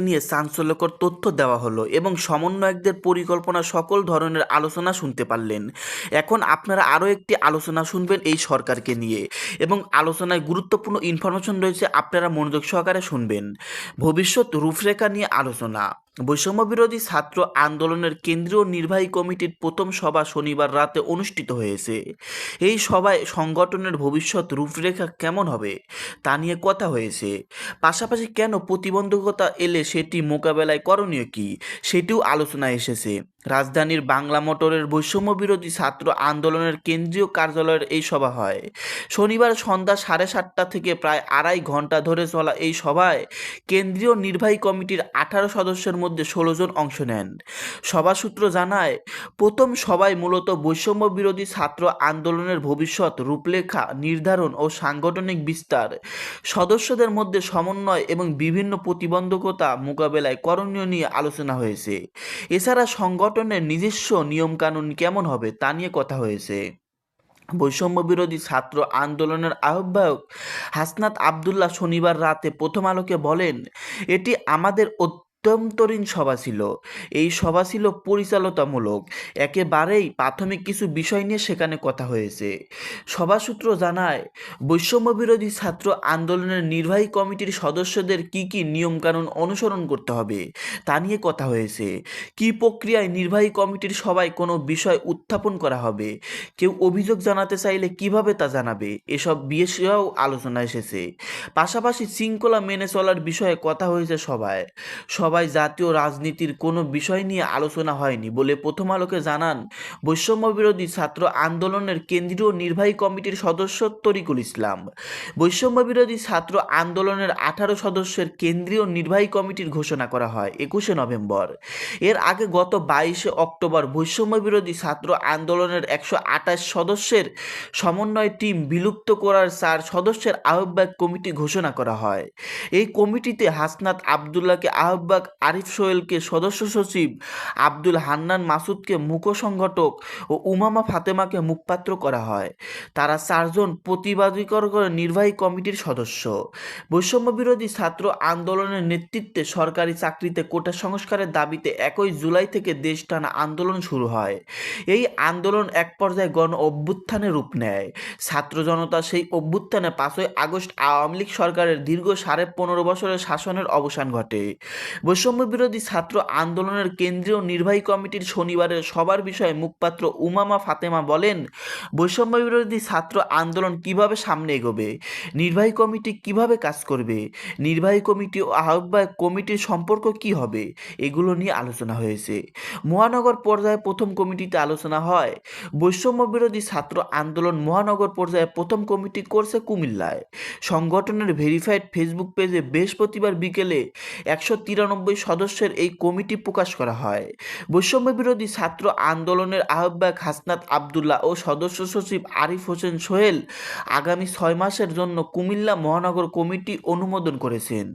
নিয়ে চাঞ্চল্যকর তথ্য দেওয়া হলো এবং সমন্বয়কদের পরিকল্পনা সকল ধরনের আলোচনা শুনতে পারলেন। এখন আপনারা আরও একটি আলোচনা শুনবেন এই সরকারকে নিয়ে এবং আলোচনায় গুরুত্বপূর্ণ ইনফরমেশন রয়েছে, আপনারা মনোযোগ সহকারে শুনবেন। ভবিষ্যৎ রূপরেখা নিয়ে আলোচনা। বৈষম্য বিরোধী ছাত্র আন্দোলনের কেন্দ্রীয় নির্বাহী কমিটির প্রথম সভা শনিবার রাতে অনুষ্ঠিত হয়েছে। এই সভায় সংগঠনের ভবিষ্যৎ রূপরেখা কেমন হবে তা নিয়ে কথা হয়েছে। পাশাপাশি কেন প্রতিবন্ধকতা এলে সেটি মোকাবেলায় করণীয় কি সেটিও আলোচনায় এসেছে। রাজধানীর বাংলা মোটরের বৈষম্য বিরোধী ছাত্র আন্দোলনের কেন্দ্রীয় কার্যালয়ের এই সভা হয়। শনিবার সন্ধ্যা সাড়ে সাতটা থেকে প্রায় আড়াই ঘণ্টা ধরে চলা এই সভায় কেন্দ্রীয় নির্বাহী কমিটির আঠারো সদস্যের মধ্যে ষোলো জন অংশ নেন। সভা সূত্র জানায়, প্রথম সভায় মূলত বৈষম্য বিরোধী ছাত্র আন্দোলনের ভবিষ্যৎ, রূপলেখা, নির্ধারণ ও সাংগঠনিক বিস্তার, সদস্যদের মধ্যে সমন্বয় এবং বিভিন্ন প্রতিবন্ধকতা মোকাবেলায় করণীয় নিয়ে আলোচনা হয়েছে। এছাড়া সংগঠনের নিজস্ব নিয়মকানুন কেমন হবে তা নিয়ে কথা হয়েছে। বৈষম্য বিরোধী ছাত্র আন্দোলনের আহ্বায়ক হাসনাত আবদুল্লাহ শনিবার রাতে প্রথম আলোকে বলেন, এটি আমাদের অভ্যন্তরীণ সভা ছিল। এই সভা ছিল পরিচালতামূলক। একেবারেই প্রাথমিক কিছু বিষয় নিয়ে সেখানে কথা হয়েছে। সভা সূত্র জানায় বৈষম্য বিরোধী ছাত্র আন্দোলনের নির্বাহী কমিটির সদস্যদের কি কি নিয়মকানুন অনুসরণ করতে হবে, তা নিয়ে কথা হয়েছে। কি প্রক্রিয়ায় নির্বাহী কমিটির সবাই কোনো বিষয় উত্থাপন করা হবে, কেউ অভিযোগ জানাতে চাইলে কীভাবে তা জানাবে, এসব বিষয়েও আলোচনা এসেছে। পাশাপাশি শৃঙ্খলা মেনে চলার বিষয়ে কথা হয়েছে সবাই সবাই জাতীয় রাজনীতির কোনো বিষয় নিয়ে আলোচনা হয়নি বলে প্রথম আলোকে জানান বৈষম্য বিরোধী ছাত্র আন্দোলনের কেন্দ্রীয় নির্বাহী কমিটির সদস্য তরিকুল ইসলাম। বৈষম্য বিরোধী ছাত্র আন্দোলনের আঠারো সদস্যের কেন্দ্রীয় নির্বাহী কমিটির ঘোষণা করা হয় একুশে নভেম্বর। এর আগে গত বাইশে অক্টোবর বৈষম্য বিরোধী ছাত্র আন্দোলনের একশো আঠাশ সদস্যের সমন্বয় টিম বিলুপ্ত করার চার সদস্যের আহ্বায়ক কমিটি ঘোষণা করা হয়। এই কমিটিতে হাসনাত আবদুল্লাহকে আহ্বায়ক আরিফ সোহেলকে সদস্য সচিব আব্দুল হান্নান মাসুদকে মুখ সংগঠক ও উমামা ফাতেমাকে মুখপাত্র করা হয়। তারা চারজন প্রতিবাদীকর নির্বাহী কমিটির সদস্য। বৈষম্য বিরোধী ছাত্র আন্দোলনের নেতৃত্বে সরকারি চাকরিতে কোটা সংস্কারের দাবিতে একই জুলাই থেকে দেশ টানা আন্দোলন শুরু হয়। এই আন্দোলন এক পর্যায়ে গণ অভ্যুত্থানে রূপ নেয়। ছাত্র জনতা সেই অভ্যুত্থানে পাঁচই আগস্ট আওয়ামী লীগ সরকারের দীর্ঘ সাড়ে পনেরো বছরের শাসনের অবসান ঘটে। বৈষম্য বিরোধী ছাত্র আন্দোলনের কেন্দ্রীয় নির্বাহী কমিটির শনিবারের সবার বিষয়ে মুখপাত্র উমামা ফাতেমা বলেন বৈষম্য বিরোধী ছাত্র আন্দোলন কীভাবে সামনে এগোবে? নির্বাহী কমিটি কীভাবে কাজ করবে? নির্বাহী কমিটি ও আহ্বায়ক কমিটির সম্পর্ক কি হবে? এগুলো নিয়ে আলোচনা হয়েছে। মহানগর পর্যায়ে প্রথম কমিটিতে আলোচনা হয় বৈষম্য বিরোধী ছাত্র আন্দোলন মহানগর পর্যায়ে প্রথম কমিটি করছে কুমিল্লায়। সংগঠনের ভেরিফাইড ফেসবুক পেজে বৃহস্পতিবার বিকেলে একশো তিরানব্বই সদস্যের এই কমিটি প্রকাশ করা হয়। বৈষম্য বিরোধী ছাত্র আন্দোলনের আহ্বায়ক হাসনাত আবদুল্লাহ ও সদস্য সচিব আরিফ হোসেন সোহেল আগামী ছয় মাসের জন্য কুমিল্লা মহানগর কমিটি অনুমোদন করেছেন।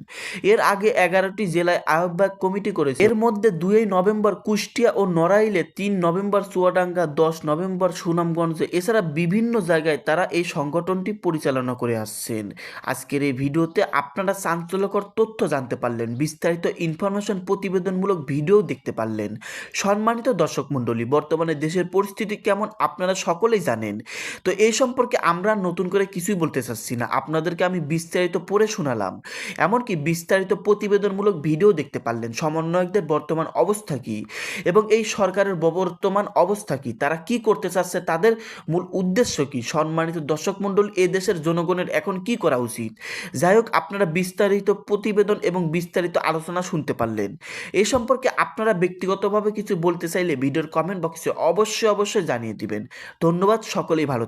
এর আগে এগারোটি জেলায় আহ্বায়ক কমিটি করেছে। এর মধ্যে দুই নভেম্বর কুষ্টিয়া ও নড়াইলে, তিন নভেম্বর চুয়াডাঙ্গা, দশ নভেম্বর সুনামগঞ্জে, এছাড়া বিভিন্ন জায়গায় তারা এই সংগঠনটি পরিচালনা করে আসছেন। আজকের এই ভিডিওতে আপনারা চাঞ্চল্যকর তথ্য জানতে পারলেন। বিস্তারিত ইনফরমেশন প্রতিবেদনমূলক ভিডিও দেখতে পারলেন। সম্মানিত দর্শক মণ্ডলী, বর্তমানে দেশের পরিস্থিতি কেমন আপনারা সকলেই জানেন। তো এই সম্পর্কে আমরা নতুন করে কিছুই বলতে চাচ্ছি না। আপনাদেরকে আমি বিস্তারিত পড়ে শোনালাম। এমনকি বিস্তারিত প্রতিবেদনমূলক ভিডিও দেখতে পারলেন, সমন্বয়কদের বর্তমান অবস্থা কী এবং এই সরকারের বর্তমান অবস্থা কী, তারা কি করতে চাচ্ছে, তাদের মূল উদ্দেশ্য কি? সম্মানিত দর্শক মণ্ডল, এ দেশের জনগণের এখন কি করা উচিত? যাই হোক, আপনারা বিস্তারিত প্রতিবেদন এবং বিস্তারিত আলোচনা শুনতে পারলেন। এ সম্পর্কে আপনারা ব্যক্তিগতভাবে কিছু বলতে চাইলে ভিডিওর কমেন্ট বক্সে অবশ্যই অবশ্যই জানিয়ে দিবেন। ধন্যবাদ, সকলেই ভালো